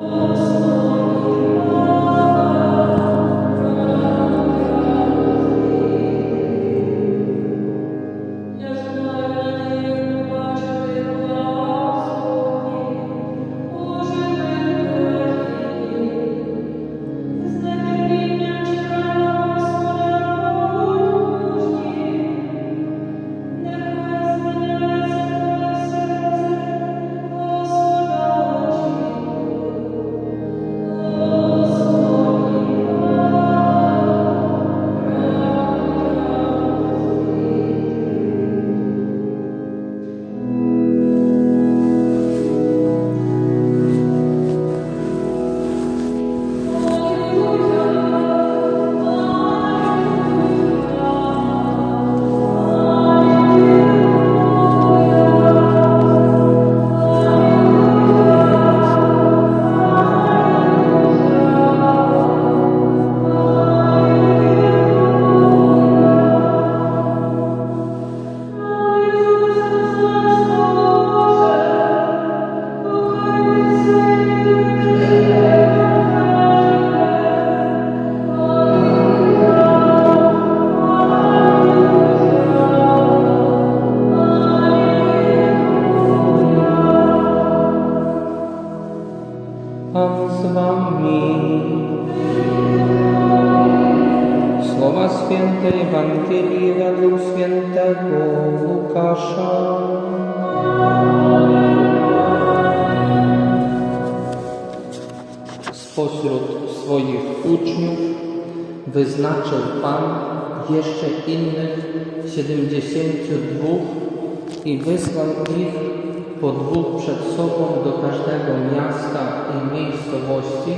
Pan Słowa Świętej Ewangelii według Świętego Łukasza. Spośród swoich uczniów wyznaczył Pan jeszcze innych siedemdziesięciu dwóch i wysłał ich po dwóch przed sobą do każdego miasta i miejscowości,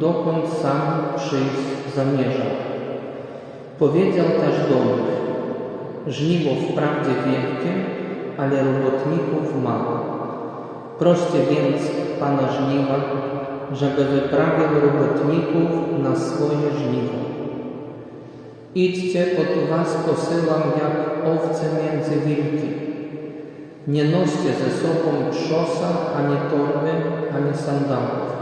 dokąd sam przyjść zamierzał. Powiedział też do nich, żniwo wprawdzie wielkie, ale robotników mało. Proście więc Pana żniwa, żeby wyprawił robotników na swoje żniwo. Idźcie, oto was posyłam jak owce między wilki. Nie noście ze sobą trzosa, ani torby, ani sandałów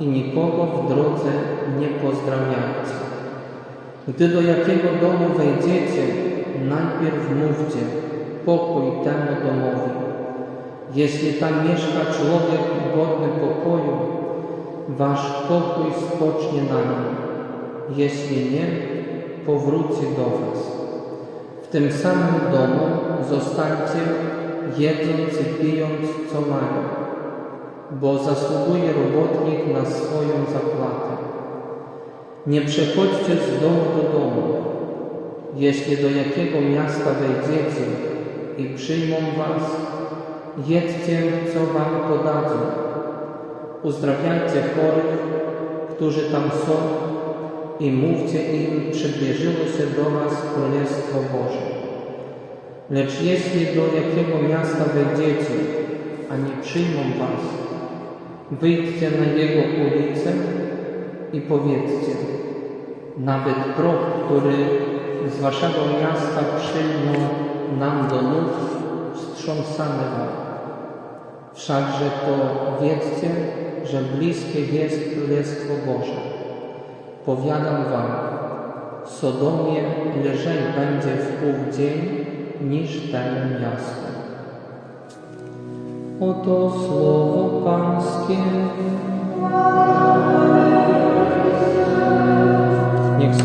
i nikogo w drodze nie pozdrawiajcie. Gdy do jakiego domu wejdziecie, najpierw mówcie pokój temu domowi. Jeśli tam mieszka człowiek godny pokoju, wasz pokój spocznie na nim. Jeśli nie, powróci do was. W tym samym domu zostańcie, jedząc i pijąc, co mają, bo zasługuje robotnik na swoją zapłatę. Nie przechodźcie z domu do domu. Jeśli do jakiego miasta wejdziecie i przyjmą was, jedźcie, co wam podadzą. Uzdrawiajcie chorych, którzy tam są i mówcie im, przybliżyło się do was Królestwo Boże. Lecz jeśli do jakiego miasta wejdziecie, a nie przyjmą was, wyjdźcie na jego ulicę i powiedzcie, nawet proch, który z waszego miasta przyjmą nam do nóg, wstrząsamy wam. Wszakże to wiedzcie, że bliskie jest Królestwo Boże. Powiadam wam, Sodomie lżej będzie w pół dzień niż temu miastu. Oto słowo Pańskie.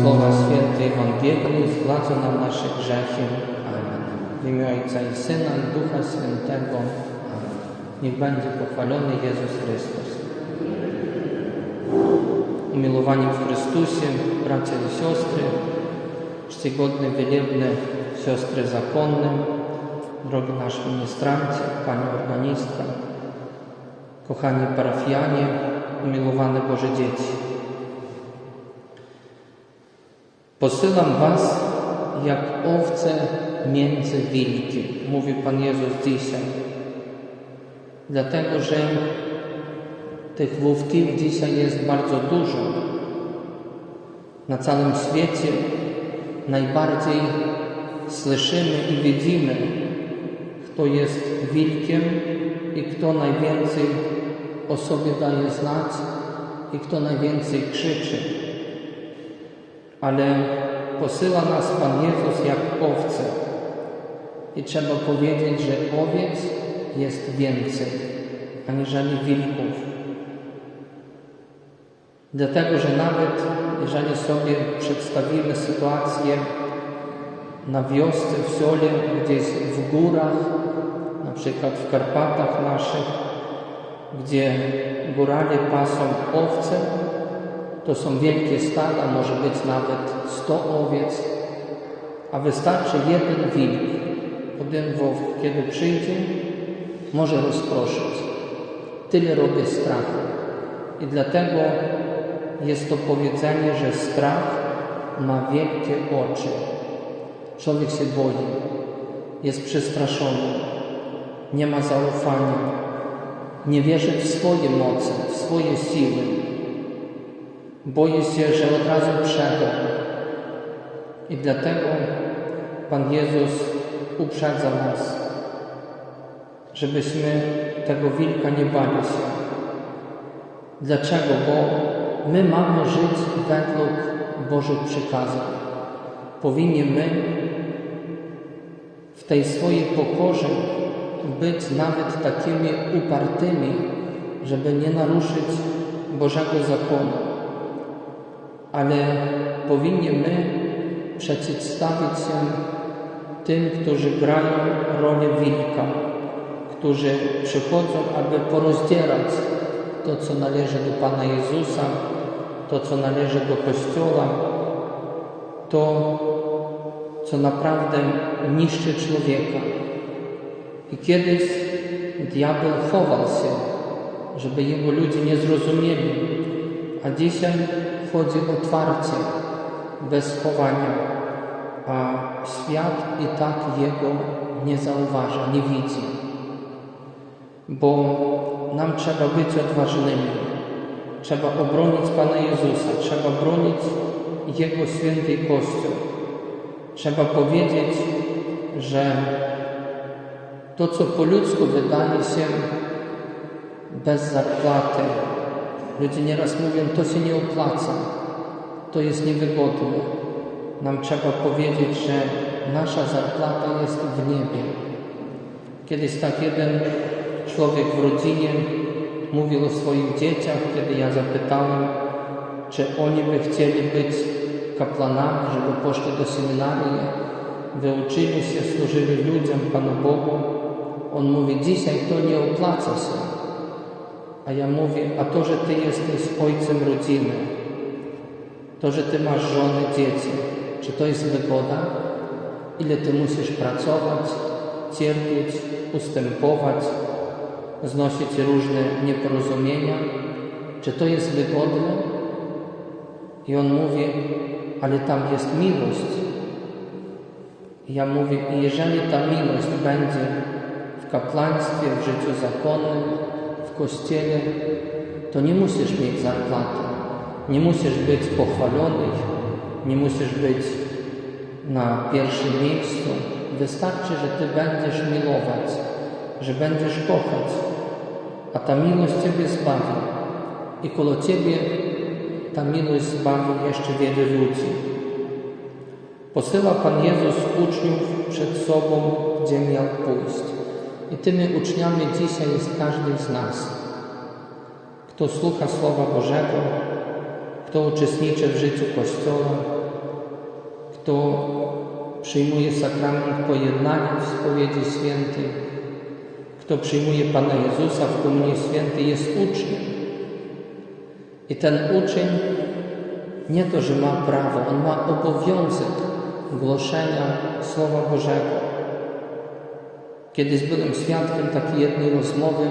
Słowa świętej Ewangelii zgładzą nam nasze grzechy. Amen. W imię Ojca i Syna i Ducha Świętego. Amen. Niech będzie pochwalony Jezus Chrystus. Umiłowani w Chrystusie, bracia i siostry, czcigodne, wielebne siostry zakonne, drogi nasz ministrancie, Pani organistka, kochani parafianie, umiłowane Boże dzieci. Posyłam was jak owce między wilki, mówi Pan Jezus dzisiaj. Dlatego, że tych wówków dzisiaj jest bardzo dużo. Na całym świecie najbardziej słyszymy i widzimy, kto jest wilkiem i kto najwięcej o sobie daje znać i kto najwięcej krzyczy. Ale posyła nas Pan Jezus jak owce. I trzeba powiedzieć, że owiec jest więcej, aniżeli wilków. Dlatego, że nawet jeżeli sobie przedstawimy sytuację na wiosce, w Siole, gdzieś w górach, na przykład w Karpatach naszych, gdzie górale pasą owce, to są wielkie stada, może być nawet 100 owiec, a wystarczy jeden wilk, jeden wowk, kiedy przyjdzie, może rozproszyć. Tyle robi strachu. I dlatego jest to powiedzenie, że strach ma wielkie oczy. Człowiek się boi, jest przestraszony, nie ma zaufania, nie wierzy w swoje moce, w swoje siły. Boi się, że od razu przegra. I dlatego Pan Jezus uprzedza nas, żebyśmy tego wilka nie bali się. Dlaczego? Bo my mamy żyć według Bożych przykazań. Powinniśmy w tej swojej pokorze być nawet takimi upartymi, żeby nie naruszyć Bożego zakonu. Ale powinniśmy przeciwstawić się tym, którzy grają rolę wilka, którzy przychodzą, aby porozdzierać to, co należy do Pana Jezusa, to, co należy do Kościoła, to, co naprawdę niszczy człowieka. I kiedyś diabeł chował się, żeby jego ludzie nie zrozumieli, a dzisiaj chodzi otwarcie, bez chowania, a świat i tak jego nie zauważa, nie widzi. Bo nam trzeba być odważnymi, trzeba obronić Pana Jezusa, trzeba bronić Jego święty Kościół. Trzeba powiedzieć, że to, co po ludzku wydaje się bez zapłaty, ludzie nieraz mówią, to się nie opłaca, to jest niewygodne. Nam trzeba powiedzieć, że nasza zapłata jest w niebie. Kiedyś tak jeden człowiek w rodzinie mówił o swoich dzieciach, kiedy ja zapytałem, czy oni by chcieli być kapłanami, żeby poszli do seminarii, wyuczyli się, służyli ludziom, Panu Bogu. On mówi, dzisiaj to nie opłaca się. A ja mówię, a to, że Ty jesteś ojcem rodziny, to, że Ty masz żonę, dzieci, czy to jest wygoda? Ile Ty musisz pracować, cierpieć, ustępować, znosić różne nieporozumienia? Czy to jest wygodne? I on mówi, ale tam jest miłość. I ja mówię, jeżeli ta miłość będzie w kapłaństwie, w życiu zakonnym, kościele, to nie musisz mieć zapłaty, nie musisz być pochwalony, nie musisz być na pierwszym miejscu. Wystarczy, że Ty będziesz miłować, że będziesz kochać, a ta miłość Ciebie zbawi. I koło Ciebie ta miłość zbawi jeszcze wiele ludzi. Posyła Pan Jezus uczniów przed sobą, gdzie miał pójść. I tymi uczniami dzisiaj jest każdy z nas. Kto słucha Słowa Bożego, kto uczestniczy w życiu Kościoła, kto przyjmuje sakrament pojednania w spowiedzi świętej, kto przyjmuje Pana Jezusa w Komunii Świętej, jest uczniem. I ten uczeń nie to, że ma prawo, on ma obowiązek głoszenia Słowa Bożego. Kiedyś byłem świadkiem takiej jednej rozmowy,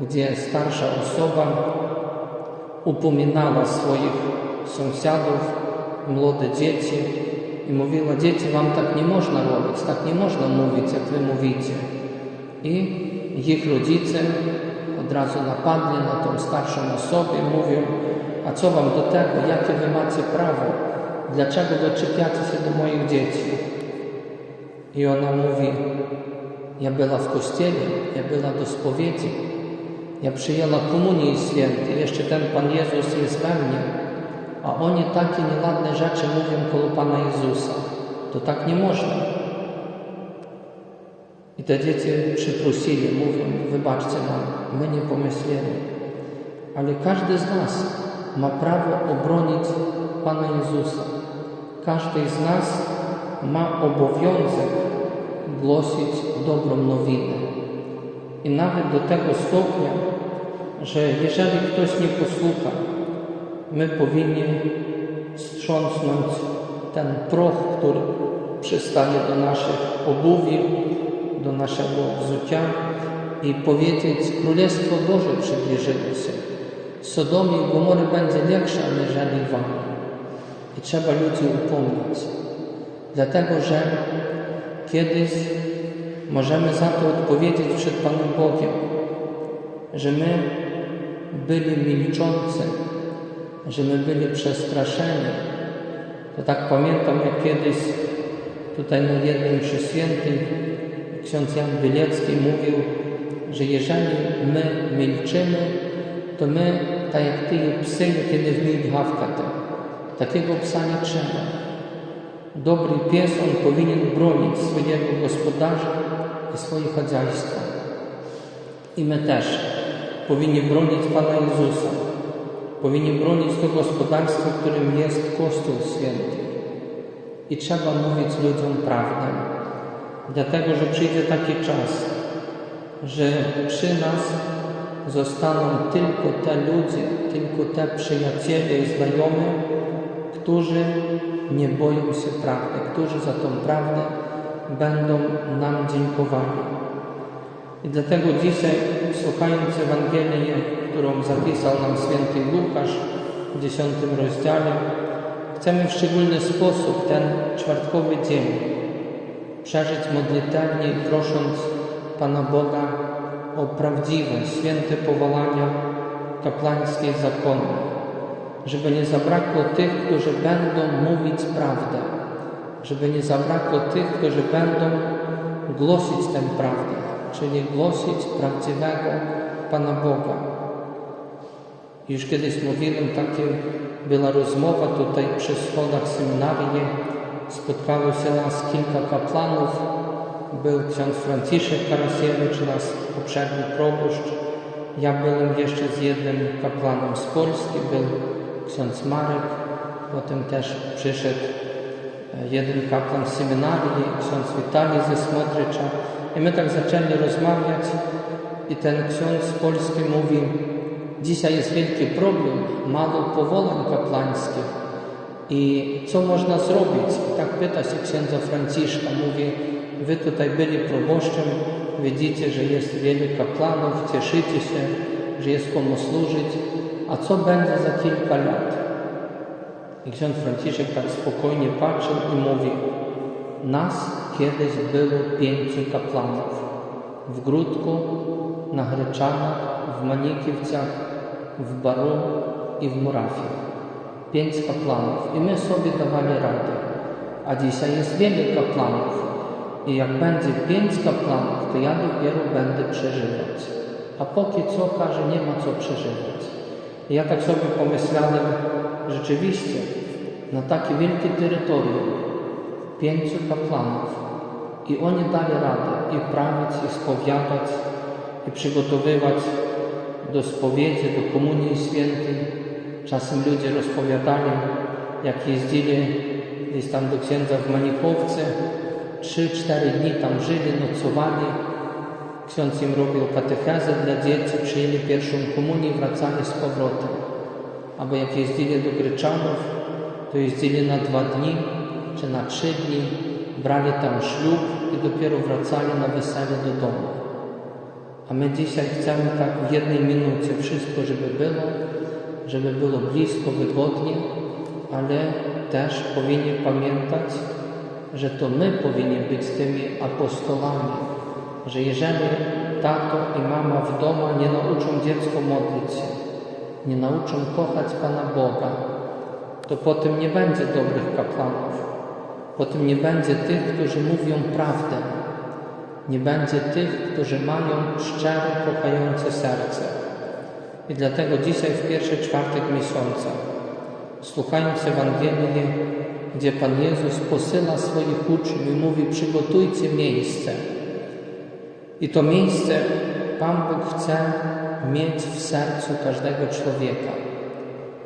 gdzie starsza osoba upominała swoich sąsiadów, młode dzieci i mówiła, dzieci, wam tak nie można robić, tak nie można mówić, jak wy mówicie. I ich rodzice od razu napadli na tą starszą osobę i mówią, a co wam do tego, jakie wy macie prawo, dlaczego wy czepiacie się do moich dzieci? I ona mówi, ja była w kościele, ja była do spowiedzi, ja przyjęła komunię święty, jeszcze ten Pan Jezus jest we mnie, a oni takie nieładne rzeczy mówią koło Pana Jezusa. To tak nie można. I te dzieci przyprosili, mówią, wybaczcie nam, my nie pomyśleli. Ale każdy z nas ma prawo obronić Pana Jezusa. Każdy z nas ma obowiązek głosić dobrą nowinę. I nawet do tego stopnia, że jeżeli ktoś nie posłucha, my powinni strząsnąć ten proch, który przystaje do naszych obuwi, do naszego wzucia i powiedzieć, Królestwo Boże przybliżyło się. Sodomie i Gomory będzie lepsze aniżeli wam. I trzeba ludzi upomnieć. Dlatego, że kiedyś możemy za to odpowiedzieć przed Panem Bogiem, że my byli milczący, że my byli przestraszeni. To tak pamiętam, jak kiedyś tutaj na jednym mszy świętej ksiądz Jan Bielecki mówił, że jeżeli my milczymy, to my, tak jak ty psy, kiedy w gawkate. Takiego psa nie trzeba. Dobry pies, on powinien bronić swojego gospodarza i swoje chozяйstwa. I my też powinni bronić Pana Jezusa. Powinni bronić to gospodarstwo, którym jest Kościół Święty. I trzeba mówić ludziom prawdę. Dlatego, że przyjdzie taki czas, że przy nas zostaną tylko te ludzie, tylko te przyjaciele i znajomi, którzy nie boją się prawdy, którzy za tą prawdę będą nam dziękowali. I dlatego dzisiaj, słuchając Ewangelię, którą zapisał nam święty Łukasz w dziesiątym rozdziale, chcemy w szczególny sposób ten czwartkowy dzień przeżyć modlitewnie, prosząc Pana Boga o prawdziwe, święte powołania kapłańskie zakonu, żeby nie zabrakło tych, którzy będą mówić prawdę, żeby nie zabrakło tych, którzy będą głosić tę prawdę, czyli głosić prawdziwego Pana Boga. Już kiedyś mówiłem, takie była rozmowa tutaj przy schodach seminarii, spotkało się nas kilka kapłanów, był ksiądz Franciszek Karasiewicz, nasz poprzedni proboszcz. Ja byłem jeszcze z jednym kapłanem z Polski, był ksiądz Marek, potem też przyszedł jeden kapłan z seminarii, ksiądz Witalij ze Smodrycza. I my tak zaczęli rozmawiać i ten ksiądz Polski mówi, dzisiaj jest wielki problem, mało powołań kapłańskich. I co można zrobić? I tak pyta się księdza Franciszka, mówi, wy tutaj byli proboszczem, widzicie, że jest wielu kapłanów, cieszycie się, że jest komu służyć, a co będzie za kilka lat? I ksiądz Franciszek tak spokojnie patrzył i mówi, nas kiedyś było pięciu kapłanów. W Grudku, na Hryczanach, w Manikiewcach, w Baru i w Murafie. Pięć kapłanów i my sobie dawali radę. A dzisiaj jest wiele kapłanów. I jak będzie pięć kapłanów, to ja dopiero będę przeżywać. A póki co każe, nie ma co przeżywać. Ja tak sobie pomyślałem, rzeczywiście, na takie wielkie terytorium, pięciu kapłanów, i oni dali radę i prawić, i spowiadać, i przygotowywać do spowiedzi, do komunii świętej. Czasem ludzie rozpowiadali, jak jeździli gdzieś tam do księdza w Manikowce, trzy, cztery dni tam żyli, nocowali. Ksiądz im robił katechezę dla dzieci, przyjęli pierwszą komunię i wracali z powrotem. Albo jak jeździli do Gryczanów, to jeździli na dwa dni czy na trzy dni, brali tam ślub i dopiero wracali na wesele do domu. A my dzisiaj chcemy tak w jednej minucie wszystko, żeby było, żeby było blisko, wygodnie, ale też powinni pamiętać, że to my powinni być tymi apostolami, że jeżeli tato i mama w domu nie nauczą dziecko modlić się, nie nauczą kochać Pana Boga, to potem nie będzie dobrych kapłanów, potem nie będzie tych, którzy mówią prawdę, nie będzie tych, którzy mają szczere, kochające serce. I dlatego dzisiaj w pierwszy czwartek miesiąca, słuchając Ewangelii, gdzie Pan Jezus posyła swoich uczniów i mówi przygotujcie miejsce. I to miejsce Pan Bóg chce mieć w sercu każdego człowieka.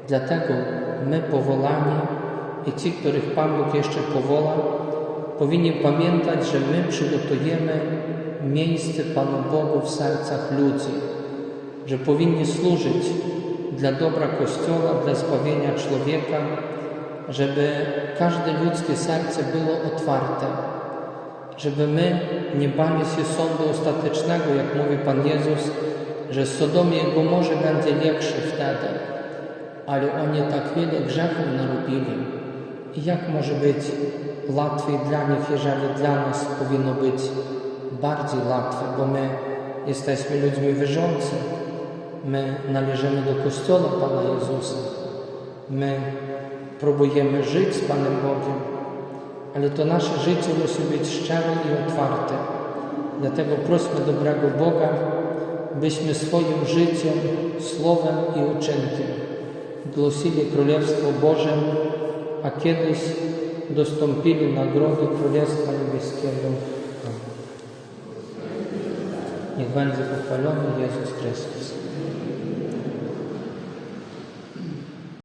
Dlatego my powołani i ci, których Pan Bóg jeszcze powoła, powinni pamiętać, że my przygotujemy miejsce Panu Bogu w sercach ludzi, że powinni służyć dla dobra Kościoła, dla zbawienia człowieka, żeby każde ludzkie serce było otwarte, żeby my nie bali się sądu ostatecznego, jak mówi Pan Jezus, że Sodomie i Gomorze będzie lepszy wtedy, ale oni tak wiele grzechów narobili. I jak może być? Łatwiej dla nich, jeżeli dla nas powinno być bardziej łatwe, bo my jesteśmy ludźmi wierzącymi, my należymy do Kościoła Pana Jezusa, my próbujemy żyć z Panem Bogiem, ale to nasze życie musi być szczere i otwarte. Dlatego prośmy dobrego Boga, byśmy swoim życiem, słowem i uczynkiem głosili Królestwo Boże, a kiedyś dostąpili nagrody Królestwa Niebieskiego. Niech będzie pochwalony Jezus Chrystus.